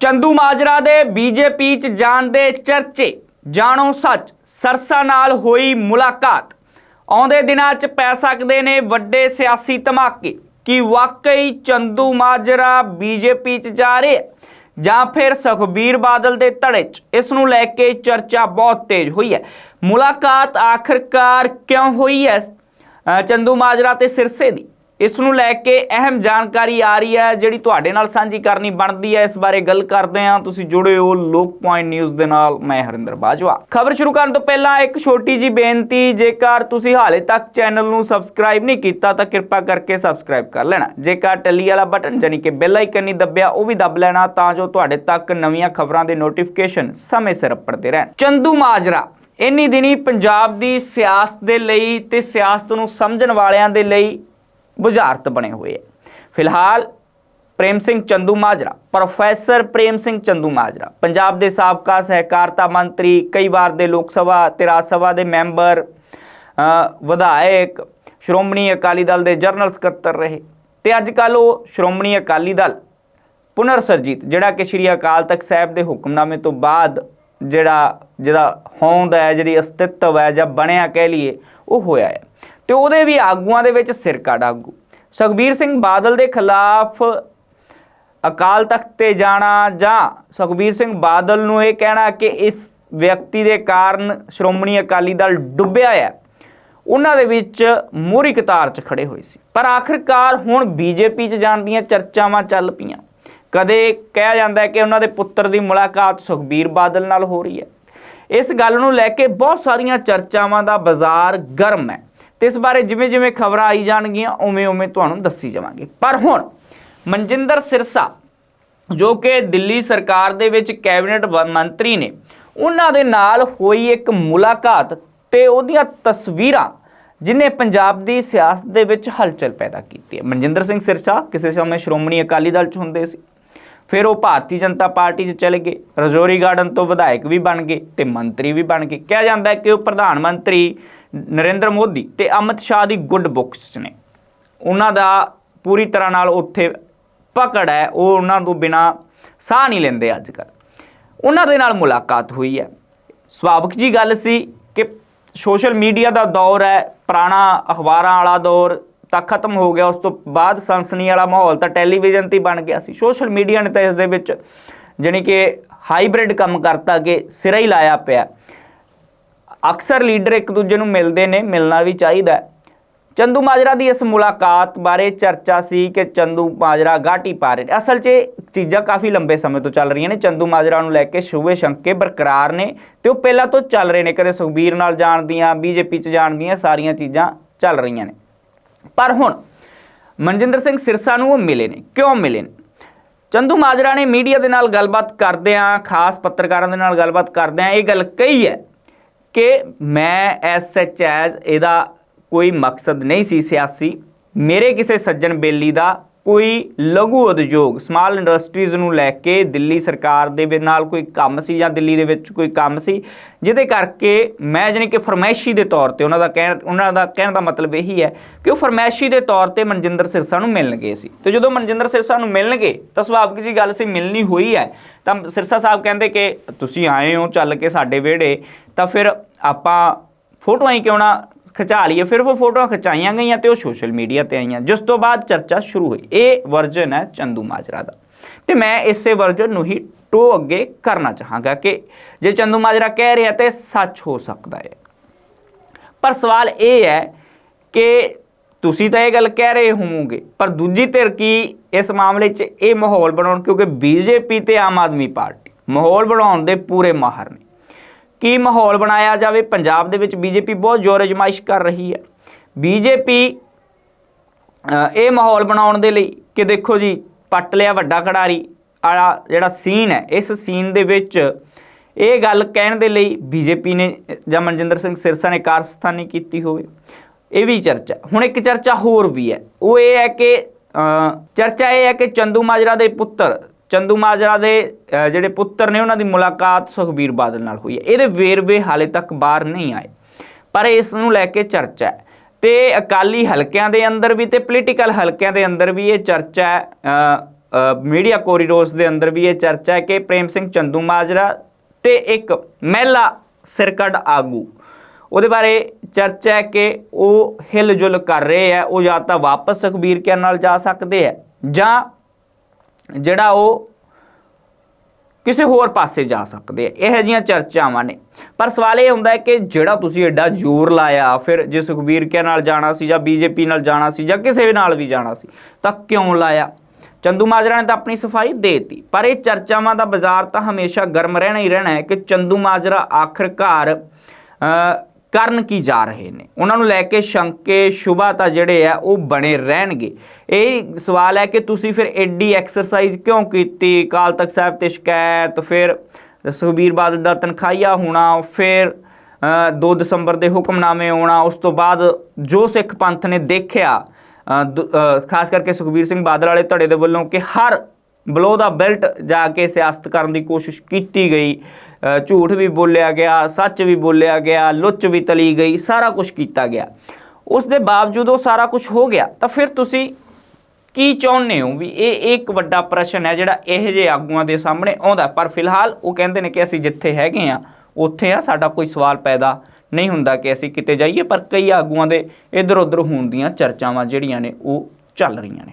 ਚੰਦੂ ਮਾਜਰਾ ਦੇ ਬੀਜੇਪੀ ਚ ਜਾਣ ਦੇ ਚਰਚੇ। ਜਾਣੋ ਸੱਚ ਸਰਸਾ ਨਾਲ ਹੋਈ ਮੁਲਾਕਾਤ। ਆਉਂਦੇ ਦਿਨਾਂ ਚ ਪੈ ਸਕਦੇ ਨੇ ਵੱਡੇ ਸਿਆਸੀ ਧਮਾਕੇ। ਕਿ ਵਾਕਈ ਚੰਦੂ ਮਾਜਰਾ ਬੀਜੇਪੀ ਚ ਜਾ ਰਹੇ ਹੈ? ਜਾਂ ਫਿਰ ਸੁਖਬੀਰ ਬਾਦਲ ਦੇ ਧੜੇ 'ਚ? ਇਸ ਨੂੰ ਲੈ ਕੇ ਚਰਚਾ ਬਹੁਤ ਤੇਜ਼ ਹੋਈ ਹੈ। ਮੁਲਾਕਾਤ ਆਖਰਕਾਰ ਕਿਉਂ ਹੋਈ ਹੈ? ਅ, ਚੰਦੂ ਮਾਜਰਾ ਤੇ ਸਿਰਸੇ ਦੀ। ਇਸ ਨੂੰ ਲੈ ਕੇ ਅਹਿਮ ਜਾਣਕਾਰੀ ਆ ਰਹੀ ਹੈ, ਜਿਹੜੀ ਤੁਹਾਡੇ ਨਾਲ ਸਾਂਝੀ ਕਰਨੀ ਬਣਦੀ ਹੈ। ਇਸ ਬਾਰੇ ਗੱਲ ਕਰਦੇ ਹਾਂ। ਤੁਸੀਂ ਜੁੜੇ ਹੋ ਲੋਕ ਪੁਆਇੰਟ ਨਿਊਜ਼ ਦੇ ਨਾਲ। ਮੈਂ ਹਰਿੰਦਰ ਬਾਜਵਾ। ਖਬਰ ਸ਼ੁਰੂ ਕਰਨ ਤੋਂ ਪਹਿਲਾਂ ਇੱਕ ਛੋਟੀ ਜੀ ਬੇਨਤੀ, ਜੇਕਰ ਤੁਸੀਂ ਹਾਲੇ ਤੱਕ ਚੈਨਲ ਨੂੰ ਸਬਸਕ੍ਰਾਈਬ ਨਹੀਂ ਕੀਤਾ, ਤਾਂ ਕਿਰਪਾ ਕਰਕੇ ਸਬਸਕ੍ਰਾਈਬ ਕਰ ਲੈਣਾ। ਜੇਕਰ ਟੱਲੀ ਵਾਲਾ ਬਟਨ ਜਾਨੀ ਕਿ ਬੈਲ ਆਈਕਨ ਨਹੀਂ ਦੱਬਿਆ, ਉਹ ਵੀ ਦੱਬ ਲੈਣਾ, ਤਾਂ ਜੋ ਤੁਹਾਡੇ ਤੱਕ ਨਵੀਆਂ ਖਬਰਾਂ ਦੇ ਨੋਟੀਫਿਕੇਸ਼ਨ ਸਮੇਂ ਸਿਰ ਪੜਦੇ ਰਹਿਣ। ਚੰਦੂ ਮਾਜਰਾ। ਇੰਨੀ ਦਿਨੀ ਪੰਜਾਬ ਦੀ ਸਿਆਸਤ ਦੇ ਲਈ ਤੇ ਸਿਆਸਤ ਨੂੰ ਸਮਝਣ ਵਾਲਿਆਂ ਦੇ ਲਈ ਬੁਝਾਰਤ ਬਣੇ ਹੋਏ ਹੈ। ਫਿਲਹਾਲ ਪ੍ਰੇਮ ਸਿੰਘ ਚੰਦੂ ਮਾਜਰਾ, ਪ੍ਰੋਫੈਸਰ ਪ੍ਰੇਮ ਸਿੰਘ ਚੰਦੂ ਮਾਜਰਾ, ਪੰਜਾਬ ਦੇ ਸਾਬਕਾ ਸਹਿਕਾਰਤਾ ਮੰਤਰੀ, ਕਈ ਵਾਰ ਦੇ ਲੋਕ ਸਭਾ ਤੇ ਰਾਜ ਸਭਾ ਦੇ ਮੈਂਬਰ ਵਿਧਾਇਕ, ਸ਼੍ਰੋਮਣੀ ਅਕਾਲੀ ਦਲ ਦੇ ਜਨਰਲ ਸਕੱਤਰ ਰਹੇ। ਤੇ ਅੱਜ ਕੱਲ ਉਹ ਸ਼੍ਰੋਮਣੀ ਅਕਾਲੀ ਦਲ ਪੁਨਰ ਸਰਜੀਤ, ਜਿਹੜਾ ਕਿ ਸ਼੍ਰੀ ਅਕਾਲ ਤਖਤ ਸਾਹਿਬ ਦੇ ਹੁਕਮਨਾਮੇ ਤੋਂ ਬਾਅਦ ਜਿਹੜਾ, ਜਿਹਦਾ ਹੋਂਦ ਹੈ, ਜਿਹੜੀ ਅਸਤਿਤਵ ਹੈ ਜਾਂ ਬਣਿਆ ਕਹਿ ਲਈਏ, ਉਹ ਹੋਇਆ ਹੈ। ਤੇ ਉਹਦੇ ਵੀ ਆਗੂਆਂ ਦੇ ਵਿੱਚ ਸਿਰਕਾ ਆਗੂ। ਸੁਖਬੀਰ ਸਿੰਘ ਬਾਦਲ ਦੇ ਖਿਲਾਫ ਅਕਾਲ ਤਖਤ ਤੇ ਜਾਣਾ ਜਾਂ ਸੁਖਬੀਰ ਸਿੰਘ ਬਾਦਲ ਨੂੰ ਇਹ ਕਹਿਣਾ ਕਿ ਇਸ ਵਿਅਕਤੀ ਦੇ ਕਾਰਨ ਸ਼੍ਰੋਮਣੀ ਅਕਾਲੀ ਦਲ ਡੁੱਬਿਆ ਹੈ, ਉਹਨਾਂ ਦੇ ਵਿੱਚ ਮੋਹਰੀ ਕਤਾਰ 'ਚ ਖੜੇ ਹੋਏ ਸੀ। ਪਰ ਆਖਿਰਕਾਰ ਹੁਣ ਬੀਜੇਪੀ 'ਚ ਜਾਣ ਦੀਆਂ ਚਰਚਾਵਾਂ ਚੱਲ ਪਈਆਂ। ਕਦੇ ਕਿਹਾ ਜਾਂਦਾ ਹੈ ਕਿ ਉਹਨਾਂ ਦੇ ਪੁੱਤਰ ਦੀ ਮੁਲਾਕਾਤ ਸੁਖਬੀਰ ਬਾਦਲ ਨਾਲ ਹੋ ਰਹੀ ਹੈ। ਇਸ ਗੱਲ ਨੂੰ ਲੈ ਕੇ ਬਹੁਤ ਸਾਰੀਆਂ ਚਰਚਾਵਾਂ ਦਾ ਬਾਜ਼ਾਰ ਗਰਮ ਹੈ। ਤੇ ਇਸ ਬਾਰੇ ਜਿਵੇਂ ਜਿਵੇਂ ਖਬਰਾਂ ਆਈ ਜਾਣਗੀਆਂ ਉਵੇਂ ਉਵੇਂ ਤੁਹਾਨੂੰ ਦੱਸੀ ਜਾਵਾਂਗੇ। ਪਰ ਹੁਣ ਮਨਜਿੰਦਰ ਸਿਰਸਾ, ਜੋ ਕਿ ਦਿੱਲੀ ਸਰਕਾਰ ਦੇ ਵਿੱਚ ਕੈਬਨਿਟ ਮੰਤਰੀ ਨੇ, ਉਹਨਾਂ ਦੇ ਨਾਲ ਹੋਈ ਇੱਕ ਮੁਲਾਕਾਤ ਤੇ ਉਹਦੀਆਂ ਤਸਵੀਰਾਂ ਜਿਨੇ ਪੰਜਾਬ ਦੀ ਸਿਆਸਤ ਦੇ ਵਿੱਚ ਹਲਚਲ ਪੈਦਾ ਕੀਤੀ ਹੈ। ਮਨਜਿੰਦਰ ਸਿੰਘ ਸਿਰਸਾ ਕਿਸੇ ਸਮੇਂ ਸ਼੍ਰੋਮਣੀ ਅਕਾਲੀ ਦਲ ਚ ਹੁੰਦੇ ਸੀ। ਫਿਰ ਉਹ ਭਾਰਤੀ ਜਨਤਾ ਪਾਰਟੀ 'ਚ ਚਲੇ ਗਏ। ਰਜੌਰੀ ਗਾਰਡਨ ਤੋਂ ਵਿਧਾਇਕ ਵੀ ਬਣ ਗਏ ਤੇ ਮੰਤਰੀ ਵੀ ਬਣ ਗਏ। ਕਿਹਾ ਜਾਂਦਾ ਹੈ ਕਿ ਉਹ ਪ੍ਰਧਾਨ ਮੰਤਰੀ ਨਰਿੰਦਰ ਮੋਦੀ ਤੇ ਅਮਿਤ ਸ਼ਾਹ ਦੀ ਗੁੱਡ ਬੁੱਕਸ ਨੇ। ਉਹਨਾਂ ਦਾ ਪੂਰੀ ਤਰ੍ਹਾਂ ਨਾਲ ਉੱਥੇ ਪਕੜ ਹੈ, ਉਹ ਉਹਨਾਂ ਤੋਂ ਬਿਨਾ ਸਾਹ ਨਹੀਂ ਲੈਂਦੇ ਅੱਜ ਕੱਲ੍ਹ ਉਹਨਾਂ ਦੇ ਨਾਲ ਮੁਲਾਕਾਤ ਹੋਈ ਹੈ। ਸੁਭਾਵਿਕ ਜੀ ਗੱਲ ਸੀ ਕਿ ਸੋਸ਼ਲ ਮੀਡੀਆ ਦਾ ਦੌਰ ਹੈ, ਪੁਰਾਣਾ ਅਖਬਾਰਾਂ ਵਾਲਾ ਦੌਰ ਤਾਂ ਖਤਮ ਹੋ ਗਿਆ, ਉਸ ਤੋਂ ਬਾਅਦ ਸਨਸਨੀ ਵਾਲਾ ਮਾਹੌਲ ਤਾਂ ਟੈਲੀਵਿਜ਼ਨ ਤੇ ਬਣ ਗਿਆ ਸੀ। ਸੋਸ਼ਲ ਮੀਡੀਆ ਨੇ ਤਾਂ ਇਸ ਦੇ ਵਿੱਚ ਜਾਣੀ ਕਿ ਹਾਈਬ੍ਰਿਡ ਕੰਮ ਕਰਤਾ ਕਿ ਸਿਰਾ ਹੀ ਲਾਇਆ ਪਿਆ। ਅਕਸਰ ਲੀਡਰ ਇੱਕ ਦੂਜੇ ਨੂੰ ਮਿਲਦੇ ਨੇ, ਮਿਲਣਾ ਵੀ ਚਾਹੀਦਾ ਹੈ। ਚੰਦੂ ਮਾਜਰਾ ਦੀ ਇਸ ਮੁਲਾਕਾਤ ਬਾਰੇ ਚਰਚਾ ਸੀ ਕਿ ਚੰਦੂ ਮਾਜਰਾ ਗਾਟੀ ਪਾ ਰਹੇ ਨੇ। ਅਸਲ 'ਚ ਇਹ ਚੀਜ਼ਾਂ ਕਾਫੀ ਲੰਬੇ ਸਮੇਂ ਤੋਂ ਚੱਲ ਰਹੀਆਂ ਨੇ। ਚੰਦੂ ਮਾਜਰਾ ਨੂੰ ਲੈ ਕੇ ਸ਼ੁਭੇ ਸ਼ੰਕੇ ਬਰਕਰਾਰ ਨੇ ਤੇ ਉਹ ਪਹਿਲਾਂ ਤੋਂ ਚੱਲ ਰਹੇ ਨੇ। ਕਦੇ ਸੁਖਬੀਰ ਨਾਲ ਜਾਣ ਦੀਆਂ ਬੀਜੇਪੀ 'ਚ ਜਾਣ ਦੀਆਂ ਸਾਰੀਆਂ ਚੀਜ਼ਾਂ ਚੱਲ ਰਹੀਆਂ ਨੇ। ਪਰ ਹੁਣ ਮਨਜਿੰਦਰ ਸਿੰਘ ਸਿਰਸਾ ਨੂੰ ਉਹ ਮਿਲੇ ਨੇ। ਕਿਉਂ ਮਿਲੇ ਨੇ? ਚੰਦੂ ਮਾਜਰਾ ਨੇ ਮੀਡੀਆ ਦੇ ਨਾਲ ਗੱਲਬਾਤ ਕਰਦਿਆਂ, ਖਾਸ ਪੱਤਰਕਾਰਾਂ ਦੇ ਨਾਲ ਗੱਲਬਾਤ ਕਰਦਿਆਂ ਇਹ ਗੱਲ ਕਹੀ ਹੈ ਕਿ ਮੈਂ ਐਸ ਐਚ ਐਜ਼ ਇਹਦਾ ਕੋਈ ਮਕਸਦ ਨਹੀਂ ਸੀ ਸਿਆਸੀ। ਮੇਰੇ ਕਿਸੇ ਸੱਜਣ ਬੇਲੀ ਦਾ ਕੋਈ ਲਘੂ ਉਦਯੋਗ ਸਮਾਲ ਇੰਡਸਟਰੀਜ਼ ਨੂੰ ਲੈ ਕੇ ਦਿੱਲੀ ਸਰਕਾਰ ਦੇ ਨਾਲ ਕੋਈ ਕੰਮ ਸੀ ਜਾਂ ਦਿੱਲੀ ਦੇ ਵਿੱਚ ਕੋਈ ਕੰਮ ਸੀ, ਜਿਹਦੇ ਕਰਕੇ ਮੈਂ ਜਾਣੀ ਕਿ ਫਰਮੈਸ਼ੀ ਦੇ ਤੌਰ ਤੇ ਉਹਨਾਂ ਦਾ ਕਹਿਣ, ਉਹਨਾਂ ਦਾ ਕਹਿਣ ਦਾ ਮਤਲਬ ਇਹੀ ਹੈ ਕਿ ਉਹ ਫਰਮੈਸ਼ੀ ਦੇ ਤੌਰ ਤੇ ਮਨਜਿੰਦਰ ਸਿਰਸਾ ਨੂੰ ਮਿਲਣ ਗਏ ਸੀ। ਤੇ ਜਦੋਂ ਮਨਜਿੰਦਰ ਸਿਰਸਾ ਨੂੰ ਮਿਲਣਗੇ ਤਾਂ ਸੁਭਾਵਿਕ ਜੀ ਗੱਲ ਸੀ, ਮਿਲਣੀ ਹੋਈ ਹੈ। ਤਾਂ ਸਿਰਸਾ ਸਾਹਿਬ ਕਹਿੰਦੇ ਕਿ ਤੁਸੀਂ ਆਏ ਹੋ ਚੱਲ ਕੇ ਸਾਡੇ ਵਿਹੜੇ, ਤਾਂ ਫਿਰ ਆਪਾਂ ਫੋਟੋਆਂ ਹੀ ਕਿਉਂ ਨਾ ਖਿਚਾ ਲਈਏ? ਫਿਰ ਉਹ ਫੋਟੋਆਂ ਖਿਚਾਈਆਂ ਗਈਆਂ ਤੇ ਉਹ ਸੋਸ਼ਲ ਮੀਡੀਆ ਤੇ ਆਈਆਂ। ਜਿਸ ਤੋਂ ਬਾਅਦ ਚਰਚਾ ਸ਼ੁਰੂ ਹੋਈ। ਇਹ ਵਰਜਨ ਹੈ ਚੰਦੂ ਮਾਜਰਾ ਦਾ। ਤੇ ਮੈਂ ਇਸੇ ਵਰਜਨ ਨੂੰ ਹੀ ਟੋ ਅੱਗੇ ਕਰਨਾ ਚਾਹਾਂਗਾ ਕਿ ਜੇ ਚੰਦੂ ਮਾਜਰਾ ਕਹਿ ਰਿਹਾ ਤੇ ਸੱਚ ਹੋ ਸਕਦਾ ਹੈ। ਪਰ ਸਵਾਲ ਇਹ ਹੈ ਕਿ ਤੁਸੀਂ ਤਾਂ ਇਹ ਗੱਲ ਕਹਿ ਰਹੇ ਹੋਵੋਗੇ, ਪਰ ਦੂਜੀ ਧਿਰ ਕੀ ਇਸ ਮਾਮਲੇ 'ਚ ਇਹ ਮਾਹੌਲ ਬਣਾਉਣ? ਕਿਉਂਕਿ ਬੀਜੇਪੀ ਤੇ ਆਮ ਆਦਮੀ ਪਾਰਟੀ ਮਾਹੌਲ ਬਣਾਉਣ ਦੇ ਪੂਰੇ ਮਾਹਰ ਨੇ। ਕੀ ਮਾਹੌਲ ਬਣਾਇਆ ਜਾਵੇ? ਪੰਜਾਬ ਦੇ ਵਿੱਚ ਬੀਜੇਪੀ ਬਹੁਤ ਜ਼ੋਰ ਅਜਮਾਇਸ਼ ਕਰ ਰਹੀ ਹੈ। ਬੀਜੇਪੀ ਇਹ ਮਾਹੌਲ ਬਣਾਉਣ ਦੇ ਲਈ ਕਿ ਦੇਖੋ ਜੀ, ਪੱਟ ਲਿਆ ਵੱਡਾ ਖਿਡਾਰੀ ਆਲਾ ਜਿਹੜਾ ਸੀਨ ਹੈ, ਇਸ ਸੀਨ ਦੇ ਵਿੱਚ ਇਹ ਗੱਲ ਕਹਿਣ ਦੇ ਲਈ ਬੀਜੇਪੀ ਨੇ ਜਾਂ ਮਨਜਿੰਦਰ ਸਿੰਘ ਸਿਰਸਾ ਨੇ ਕਾਰਸਥਾਨੀ ਕੀਤੀ ਹੋਵੇ। ਇਹ ਵੀ ਚਰਚਾ। ਹੁਣ ਇੱਕ ਚਰਚਾ ਹੋਰ ਵੀ ਹੈ। ਉਹ ਇਹ ਹੈ ਕਿ ਚਰਚਾ ਇਹ ਹੈ ਕਿ ਚੰਦੂ ਮਾਜਰਾ ਦੇ ਪੁੱਤਰ ਚੰਦੂ ਮਾਜਰਾ ਦੇ ਜਿਹੜੇ ਪੁੱਤਰ ਨੇ ਉਹਨਾਂ ਦੀ ਮੁਲਾਕਾਤ ਸੁਖਬੀਰ ਬਾਦਲ ਨਾਲ ਹੋਈ ਹੈ। ਇਹਦੇ ਵੇਰਵੇ ਹਾਲੇ ਤੱਕ ਬਾਹਰ ਨਹੀਂ ਆਏ ਪਰ ਇਸ ਨੂੰ ਲੈ ਕੇ ਚਰਚਾ ਹੈ। ਤੇ ਅਕਾਲੀ ਹਲਕਿਆਂ ਦੇ ਅੰਦਰ ਵੀ ਤੇ ਪੋਲੀਟੀਕਲ ਹਲਕਿਆਂ ਦੇ ਅੰਦਰ ਵੀ ਇਹ ਚਰਚਾ ਹੈ, ਮੀਡੀਆ ਕੋਰੀਡੋਰਸ ਦੇ ਅੰਦਰ ਵੀ ਇਹ ਚਰਚਾ ਹੈ ਕਿ ਪ੍ਰੇਮ ਸਿੰਘ ਚੰਦੂ ਮਾਜਰਾ ਤੇ ਇੱਕ ਮਹਿਲਾ ਸਿਰਕੱਢ ਆਗੂ ਉਹਦੇ ਬਾਰੇ ਚਰਚਾ ਹੈ ਕਿ ਉਹ ਹਿਲਜੁਲ ਕਰ ਰਹੇ ਆ ਉਹ ਜਾਂ ਤਾਂ ਵਾਪਸ ਸੁਖਬੀਰ ਕੇ ਨਾਲ ਜਾ ਸਕਦੇ ਆ ਜਾਂ ਜਿਹੜਾ ਉਹ ਕਿਸੇ ਹੋਰ ਪਾਸੇ ਜਾ ਸਕਦੇ ਆ। ਇਹੋ ਜੀਆਂ ਚਰਚਾਵਾਂ ਨੇ। ਪਰ ਸਵਾਲ ਇਹ ਹੁੰਦਾ ਹੈ ਕਿ ਜਿਹੜਾ ਤੁਸੀਂ ਐਡਾ ਜ਼ੋਰ ਲਾਇਆ, ਫਿਰ ਜੇ ਸੁਖਬੀਰ ਕੇ ਨਾਲ ਜਾਣਾ ਸੀ ਜਾਂ ਬੀਜੇਪੀ ਨਾਲ ਜਾਣਾ ਸੀ ਜਾਂ ਕਿਸੇ ਵੀ ਨਾਲ ਵੀ ਜਾਣਾ ਸੀ, ਤਾਂ ਕਿਉਂ ਲਾਇਆ? ਚੰਦੂ ਮਾਜਰਾ ਨੇ ਤਾਂ ਆਪਣੀ ਸਫ਼ਾਈ ਦੇਤੀ। ਪਰ ਇਹ ਚਰਚਾਵਾਂ ਦਾ ਬਾਜ਼ਾਰ ਤਾਂ ਹਮੇਸ਼ਾ ਗਰਮ ਰਹਿਣਾ ਹੀ ਰਹਿਣਾ ਹੈ ਕਿ ਚੰਦੂ ਮਾਜਰਾ ਆਖਰਕਾਰ ਕਰਨ ਕੀ ਜਾ ਰਹੇ ਨੇ? ਉਹਨਾਂ ਨੂੰ ਲੈ ਕੇ ਸ਼ੰਕੇ ਸ਼ੁਭਾ ਤਾਂ ਜਿਹੜੇ ਆ ਉਹ ਬਣੇ ਰਹਿਣਗੇ। ਇਹ ਸਵਾਲ ਹੈ ਕਿ ਤੁਸੀਂ ਫਿਰ ਐਡੀ ਐਕਸਰਸਾਈਜ਼ ਕਿਉਂ ਕੀਤੀ? ਕਾਲ ਤਖਤ ਸਾਹਿਬ ਤੇ ਸ਼ਿਕਾਇਤ ਫਿਰ ਸੁਖਬੀਰ ਬਾਦਲ ਦਾ ਤਨਖਾਹੀਆ ਹੋਣਾ ਫਿਰ ਅ, 2 ਦਸੰਬਰ ਦੇ ਹੁਕਮਨਾਮੇ ਆਉਣਾ ਉਸ ਤੋਂ ਬਾਅਦ ਜੋ ਸਿੱਖ ਪੰਥ ਨੇ ਦੇਖਿਆ ਅ, ਖਾਸ ਕਰਕੇ ਸੁਖਬੀਰ ਸਿੰਘ ਬਾਦਲ ਵਾਲੇ ਧੜੇ ਦੇ ਵੱਲੋਂ ਕਿ ਹਰ ਬਲੋ ਦਾ ਬੈਲਟ ਜਾ ਕੇ ਸਿਆਸਤ ਕਰਨ ਦੀ ਕੋਸ਼ਿਸ਼ ਕੀਤੀ ਗਈ ਝੂਠ ਵੀ ਬੋਲਿਆ ਗਿਆ, ਸੱਚ ਵੀ ਬੋਲਿਆ ਗਿਆ, ਲੁੱਚ ਵੀ ਤਲੀ ਗਈ, ਸਾਰਾ ਕੁਝ ਕੀਤਾ ਗਿਆ। ਉਸ ਦੇ ਬਾਵਜੂਦ ਉਹ ਸਾਰਾ ਕੁਝ ਹੋ ਗਿਆ। ਤਾਂ ਫਿਰ ਤੁਸੀਂ ਕੀ ਚਾਹੁੰਦੇ ਹੋ ਵੀ ਇਹ ਇਹ ਇੱਕ ਵੱਡਾ ਪ੍ਰਸ਼ਨ ਹੈ ਜਿਹੜਾ ਇਹੋ ਜਿਹੇ ਆਗੂਆਂ ਦੇ ਸਾਹਮਣੇ ਆਉਂਦਾ ਪਰ ਫਿਲਹਾਲ ਉਹ ਕਹਿੰਦੇ ਨੇ ਕਿ ਅਸੀਂ ਜਿੱਥੇ ਹੈਗੇ ਆ ਉੱਥੇ ਆ, ਸਾਡਾ ਕੋਈ ਸਵਾਲ ਪੈਦਾ ਨਹੀਂ ਹੁੰਦਾ ਕਿ ਅਸੀਂ ਕਿਤੇ ਜਾਈਏ, ਪਰ ਕਈ ਆਗੂਆਂ ਦੇ ਇੱਧਰ ਉੱਧਰ ਹੋਣ ਦੀਆਂ ਚਰਚਾਵਾਂ ਜਿਹੜੀਆਂ ਨੇ ਉਹ ਚੱਲ ਰਹੀਆਂ ਨੇ।